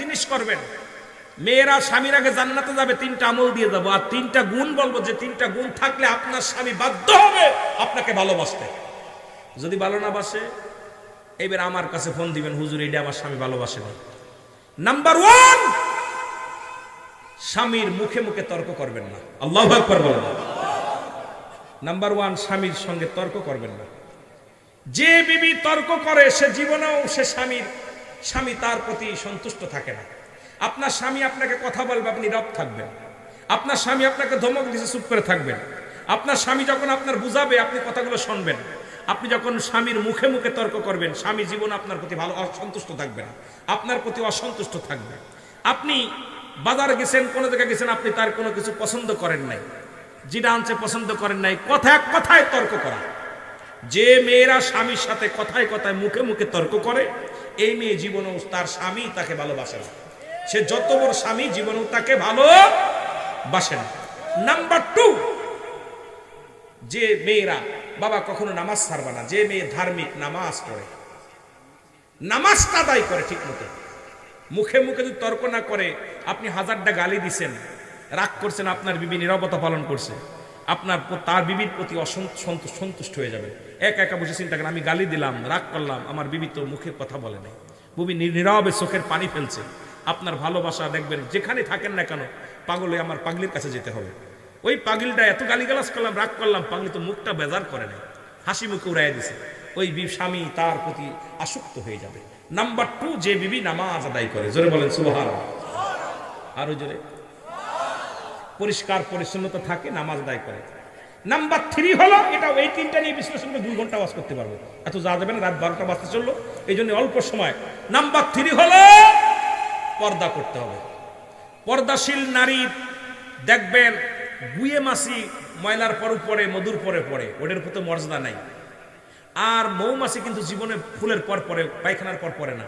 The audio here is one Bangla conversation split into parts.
জিনিস করবেন। মেয়েরা স্বামীর আগে জান্নাতে যাবে, তিনটা আমল দিয়ে যাব। আর তিনটা গুণ বলব যে তিনটা গুণ থাকলে আপনার স্বামী বাধ্য হবে আপনাকে ভালোবাসতে। যদি ভালো না বাসে, এবার আমার কাছে ফোন দিবেন, হুজুর, এটা আমার স্বামী ভালোবাসে না। নাম্বার ওয়ান স্বামীর মুখে মুখে তর্ক করবেন না। আল্লাহ আকবর বলেন। নাম্বার ওয়ান স্বামীর সঙ্গে তর্ক করবেন না। যে বিবি তর্ক করে, সে জীবনেও সে স্বামীর স্বামী তার প্রতি সন্তুষ্ট থাকে না। আপনার স্বামী আপনাকে কথা বলবে আপনি রব থাকবেন। আপনার স্বামী আপনাকে ধমক দিতে চুপ করে থাকবেন। আপনার স্বামী যখন আপনার বুঝাবে, আপনি কথাগুলো শুনবেন। আপনি যখন স্বামীর মুখে মুখে তর্ক করবেন, স্বামী জীবন আপনার প্রতি ভালো, অসন্তুষ্ট থাকবে না। আপনার প্রতি অসন্তুষ্ট থাকবে। আপনি বাজারে গেছেন, কোনো জায়গায় গেছেন, আপনি তার কোনো কিছু পছন্দ করেন নাই। যেটা আনছে পছন্দ করেন নাই, কথা কথায় তর্ক করা। যে মেয়েরা স্বামীর সাথে কথায় কথায় মুখে মুখে তর্ক করে এই মেয়ে জীবনেও তার স্বামী তাকে ভালোবাসে না। সে যত বড় স্বামী, জীবনেও তাকে ভালো বাসে না। নাম্বার টু যে মেয়েরা বাবা কখনো নামাজ ছাড়বা না, যে মেয়ে ধার্মিক, নামাজ পড়ে। নামাজটা আদায় করে ঠিক মতো। মুখে মুখে যদি তর্ক না করে, আপনি হাজারটা গালি দিছেন, রাগ করছেন, আপনার বিবি নিরবতা পালন করছে। আপনার তার বিবির প্রতি সন্তুষ্ট হয়ে যাবে। একা একা বসে চিন্তা করেন, আমি গালি দিলাম, রাগ করলাম, আমার বিবি তো মুখে কথা বলে নাই। বুবি নীরবে চোখের পানি ফেলছে। আপনার ভালোবাসা দেখবেন, যেখানে থাকেন না কেন, পাগলে আমার পাগলির কাছে যেতে হবে। ওই পাগলিটা এত গালিগালাজ করলাম, রাগ করলাম, পাগলি তো মুখটা বেজার করে নাই। হাসি মুখে উড়াই দিছে। ওই স্বামী তার প্রতি আসক্ত হয়ে যাবে। নাম্বার টু যে বিবি নামাজ আদায় করে। জোরে বলেন সুবহান আরও জোরে। পরিষ্কার পরিচ্ছন্নতা থাকে, নামাজ আদায় করে। নাম্বার থ্রি হলো এটা এই তিনটা নিয়ে বিশ্লেষণ করে দুই ঘণ্টা ওয়াজ করতে পারব। এত যা যাবে না, রাত বারোটা বাজতে চলল। এই জন্য অল্প সময়। নাম্বার থ্রি হলো, পর্দা করতে হবে। পর্দাশীল নারী দেখবেন, গুয়ে মাসি ময়লার পর পরে, মধুর পরে পড়ে ওদের প্রতি মর্যাদা নাই। আর মৌমাছি কিন্তু জীবনে ফুলের পর পরে, পায়খানার পর পরে না।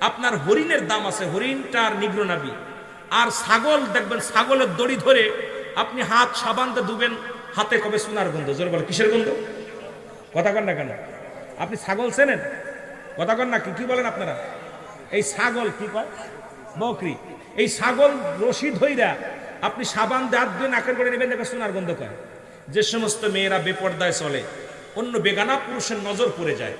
আপনার হরিণের দাম আছে, হরিণটার নিগ্রনাবি আর ছাগল, দেখবেন ছাগলের দড়ি ধরে আপনি হাত সাবানতে দুবেন হাতে কবে সোনার গন্ধ? জোরে বলে, কিসের গন্ধ? কথা কন না কেন? আপনি ছাগল চেনেন? কথা কন না, কি কি বলেন আপনারা? এই ছাগল কি কয়? বকরি। এই ছাগল রশি ধইরা আপনি সাবান দাঁত দিয়ে নাকের করে নেবেন দেখে সোনার গন্ধ কয়। যে সমস্ত মেয়েরা বেপর্দায় চলে, অন্য বেগানা পুরুষের নজর পড়ে যায়,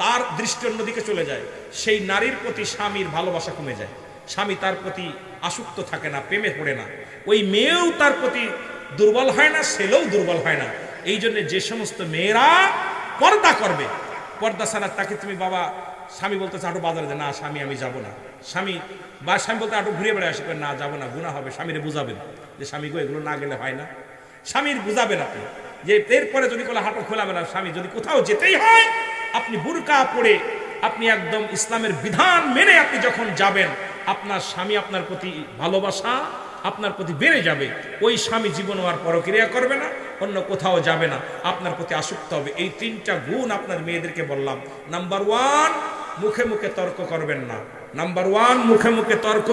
তার দৃষ্টি অন্যদিকে চলে যায়, সেই নারীর প্রতি স্বামীর ভালোবাসা কমে যায়। স্বামী তার প্রতি আসক্ত থাকে না, প্রেমে পড়ে না। ওই মেয়েও তার প্রতি দুর্বল হয় না, ছেলেও দুর্বল হয় না। এই জন্য যে সমস্ত মেয়েরা পর্দা করবে, পর্দা ছাড়া তাকে তুমি বাবা, স্বামী বলতে আটু বাজারে যে, না, স্বামী, আমি যাব না। স্বামী বা স্বামী বলতে আটু ঘুরে বেড়ে আসবে না, যাব না গুণা হবে। স্বামীরে বুঝাবেন যে, স্বামী গো, এগুলো না গেলে হয় না। স্বামীর বুঝাবেন আপনি যে, এরপরে যদি কোনো হাঁটু খোলাবে না স্বামী, যদি কোথাও যেতেই হয়, আপনি বুরকা পরে আপনি একদম ইসলামের বিধান মেনে আপনি যখন যাবেন আপনার স্বামী আপনার প্রতি ভালোবাসা, আপনার প্রতি বেড়ে যাবে, ওই স্বামী জীবন আর পরক্রিয়া করবে না, অন্য কোথাও যাবে না। আপনার প্রতি আসক্ত হবে। এই তিনটা গুণ আপনার মেয়েদেরকে বললাম। নাম্বার ওয়ান মুখে মুখে তর্ক করবেন না। নাম্বার ওয়ান মুখে মুখে তর্ক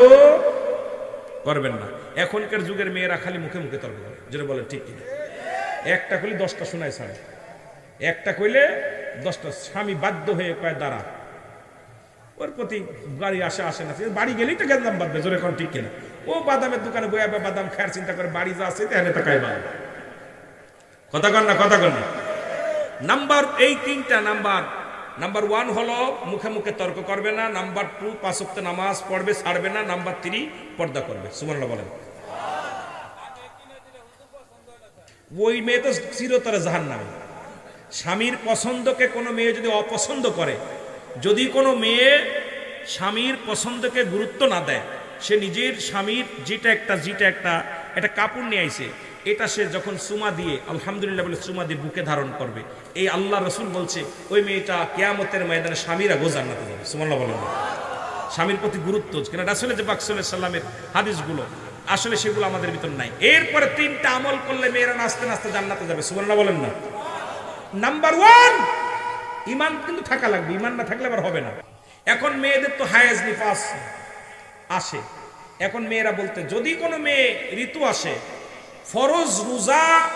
করবেন না। এখনকার যুগের মেয়েরা খালি মুখে মুখে তর্ক করে। যেটা বলেন, ঠিক কিনা? একটা কইলে দশটা শোনায় স্বামী। একটা কইলে দশটা, স্বামী বাধ্য হয়ে কয়, দাঁড়া ওর প্রতি গাড়ি আসে আসে না। বাড়ি গেলেই তো গেন্দাম বাঁধবে, জোরে কোন ঠিক কিনা। ও বাদামের দোকানে বইয়া বাদাম খায়ার চিন্তা করে বাড়ি যা আছে তাহলে তাকাই বাদ কথা কন না, কথা কন না। নাম্বার এই তিনটা নাম্বার। নাম্বার ওয়ান হলো, মুখে মুখে তর্ক করবে না। নাম্বার টু পাঁচক্ত নামাজ পড়বে, ছাড়বে না। নাম্বার থ্রি, পর্দা করবে। সুমনলা বলেন। ওই মেয়ে তো চিরতরে জাহান নামে স্বামীর পছন্দকে কোনো মেয়ে যদি অপছন্দ করে যদি কোনো মেয়ে স্বামীর পছন্দকে গুরুত্ব না দেয়, সে নিজের স্বামীর যেটা একটা যেটা একটা একটা কাপড় নিয়ে আইছে, এটা সে যখন সুমা দিয়ে, আলহামদুলিল্লাহ বলে সুমা দিয়ে বুকে ধারণ করবে, এই আল্লাহ রসুল বলছে, ওই মেয়েটা কেয়ামতের ময়দানে স্বামীরা গো জান্নাতে যাবে। সুমাল্লাহ বলেন। স্বামীর প্রতি গুরুত্ব কেন? রাসুলের যে বাকসুল্লাহ সাল্লামের হাদিসগুলো, আসলে সেগুলো আমাদের ভিতর নাই। এরপরে তিনটা আমল করলে মেয়েরা নাচতে নাচতে জান্নাতে যাবে। সুবর্ণা বলেন না। নাম্বার ওয়ান ইমান কিন্তু থাকা লাগবে, ইমান না থাকলে আবার হবে না। এখন মেয়েদের তো হায়াজ নিফাস আসে। এখন মেয়েরা বলতে, যদি কোনো মেয়ে ঋতু আসে, ফরজ রোজা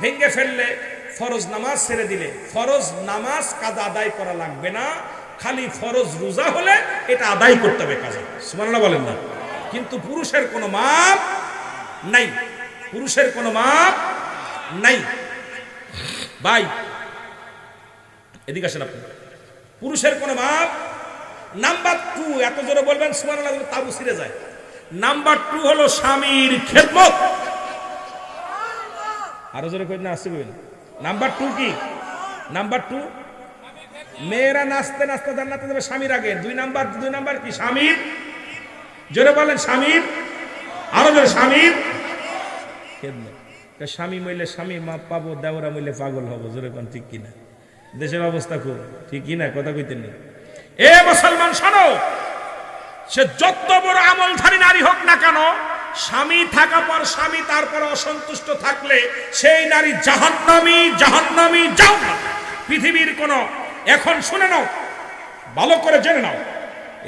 ভেঙে ফেললে, ফরজ নামাজ ছেড়ে দিলে, ফরজ নামাজ কাদা আদায় করা লাগবে না, খালি ফরজ রোজা হলে এটা আদায় করতে হবে কাজে। সুমানা বলেন না। কিন্তু পুরুষের কোনো মাপ নাই। পুরুষের কোনো মাপ নাই। ভাই এদিকে আসেন আপনি। পুরুষের কোনো মাপ নাম্বার টু এত জোরে বলবেন সুমান তাবু ছিঁড়ে যায়। নাম্বার টু হলো স্বামীর খেদমত। আরও জোরে কই না, আসতে কইবেন নাম্বার টু কি? নাম্বার টু মেয়েরা নাচতে নাচতে জান্নাতে যাবে স্বামীর আগে। দুই নাম্বার দুই নাম্বার কি? স্বামীর। জোরে বলেন স্বামীর। আরও জোরে, স্বামীর। খেদমত। স্বামী মইলে স্বামী, মা পাবো দেওরা মইলে পাগল হব, জোরে কোন ঠিক কিনা? দেশের অবস্থা খুব ঠিক কিনা কথা কইতেন না। এ মুসলমান, শোনো, সে যত বড় আমলধারী নারী হোক না কেন, স্বামী থাকা পর স্বামী, তারপর অসন্তুষ্ট থাকলে সেই নারী জাহান্নামী জাহান্নামী যাও পৃথিবীর কোন, এখন শুনে নাও, ভালো করে জেনে নাও।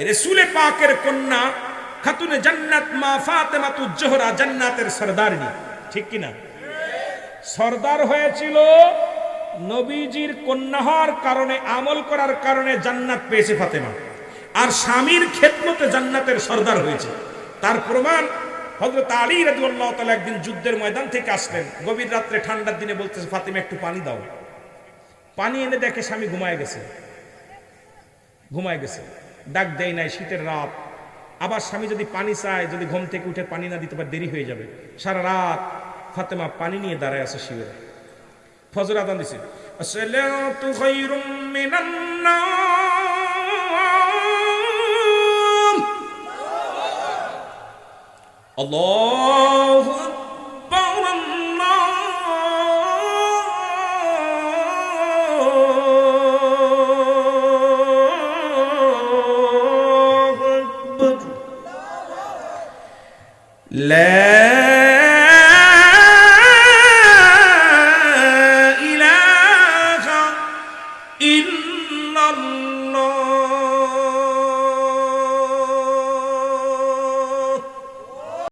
রেসুলে পাকের কন্যা খাতুনে জান্নাত, মা ফাতেমা তু জোহরা জান্নাতের সরদারিনী, ঠিক কিনা? সর্দার হয়েছিল নবীজির কন্যা হওয়ার কারণে, আমল করার কারণে জান্নাত পেয়েছে ফাতেমা। আর স্বামীর খেদমতে জান্নাতের সর্দার হয়েছে। তার প্রমাণ হজরত আলী রাজুল্লাহ তালা একদিন যুদ্ধের ময়দান থেকে আসলেন। গভীর রাত্রে ঠান্ডার দিনে বলতেছে, ফাতেমা, একটু পানি দাও। পানি এনে দেখে স্বামী ঘুমায় গেছে। ঘুমায় গেছে। ডাক দেয় নাই, শীতের রাত। আবার স্বামী যদি পানি চায়, যদি ঘুম থেকে উঠে পানি না দিতে পারে, দেরি হয়ে যাবে। সারা রাত ফাতেমা পানি নিয়ে দাঁড়ায় আছে শিবের। ফজর আদান দিছে। আসসালাতু খায়রুম